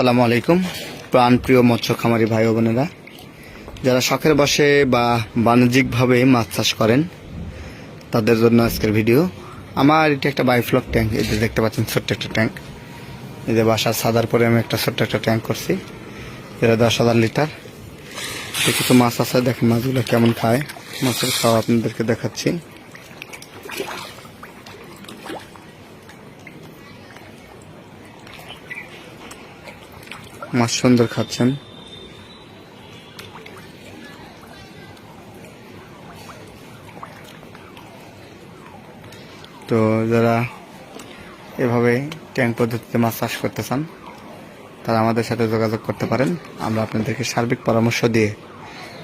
সালামু আলাইকুম, প্রাণ প্রিয় মৎস্য খামারি ভাই বোনেরা। যারা শখের বসে বা বাণিজ্যিকভাবে মাছ চাষ করেন, তাদের জন্য আজকের ভিডিও। আমার এটি একটা বাইফ্লক ট্যাঙ্ক, এই যে দেখতে পাচ্ছেন ছোট্ট একটা ট্যাঙ্ক। এই যে বাসার সাদার পরে আমি একটা ছোট্ট একটা ট্যাঙ্ক করছি এটা দশ হাজার লিটার। কিছু মাছ আছে, দেখেন মাছগুলো কেমন খায়। মাছের খাওয়া আপনাদেরকে দেখাচ্ছি। মাছ সুন্দর খাচ্ছেন। তো যারা এভাবে ট্যাঙ্ক পদ্ধতিতে মাছ চাষ করতে চান, তারা আমাদের সাথে যোগাযোগ করতে পারেন। আমরা আপনাদেরকে সার্বিক পরামর্শ দিয়ে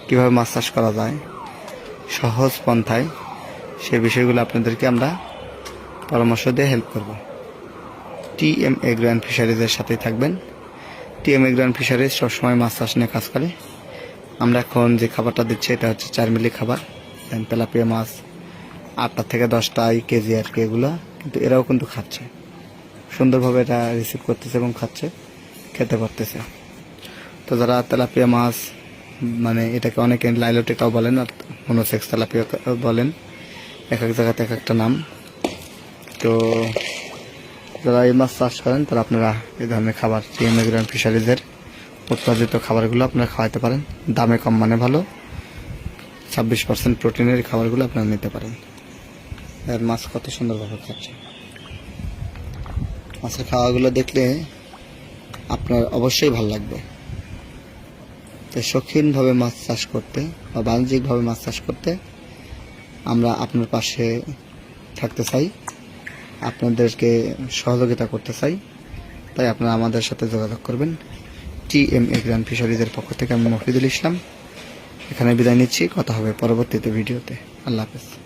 কীভাবে মাছ চাষ করা যায়, সহজ পন্থায় সেই বিষয়গুলো আপনাদেরকে আমরা পরামর্শ দিয়ে হেল্প করব। টি এম এগ্রো অ্যান্ড ফিশারিজের সাথেই থাকবেন। টিএম এগ্রান ফিশারিজ সবসময় মাছ চাষ নিয়ে কাজ করে। আমরা এখন যে খাবারটা দিচ্ছি, এটা হচ্ছে চার মিলি খাবার। তেলাপিয়া মাছ, আটটা থেকে দশটা কেজি আর কি এগুলো, কিন্তু এরাও কিন্তু খাচ্ছে। সুন্দরভাবে এটা রিসিভ করতেছে এবং খাচ্ছে, খেতে পারতেছে। তো যারা তেলাপিয়া মাছ মানে এটাকে অনেকে লাইলোটিকাও বলেন, আর মনোসেক্স তেলাপিয়া বলেন, এক এক জায়গাতে এক একটা নাম। তো যারা এই মাছ চাষ করেন, তারা আপনারা এই ধরনের খাবার টিএম এগ্রান ফিশারিজের উৎপাদিত খাবারগুলো আপনারা খাওয়াতে পারেন। দামে কম মানে ভালো। ছাব্বিশ পার্সেন্ট প্রোটিনের খাবারগুলো আপনারা নিতে পারেন। এর মাছ কত সুন্দরভাবে খাচ্ছে। মাছের খাওয়াগুলো দেখলে আপনার অবশ্যই ভালো লাগবে। তো শৌখিনভাবে মাছ চাষ করতে বা বাণিজ্যিকভাবে মাছ চাষ করতে আমরা আপনার পাশে থাকতে চাই। আপনাদেরকে সহযোগিতা করতে চাই, তাই আপনারা আমাদের সাথে যোগাযোগ করবেন। টি এম এ গ্র্যান্ড ফিশারিজের পক্ষ থেকে আমি মফিদুল ইসলাম। এখানে বিদায় নিচ্ছি, কথা হবে পরবর্তীতে ভিডিওতে। আল্লাহ হাফেজ।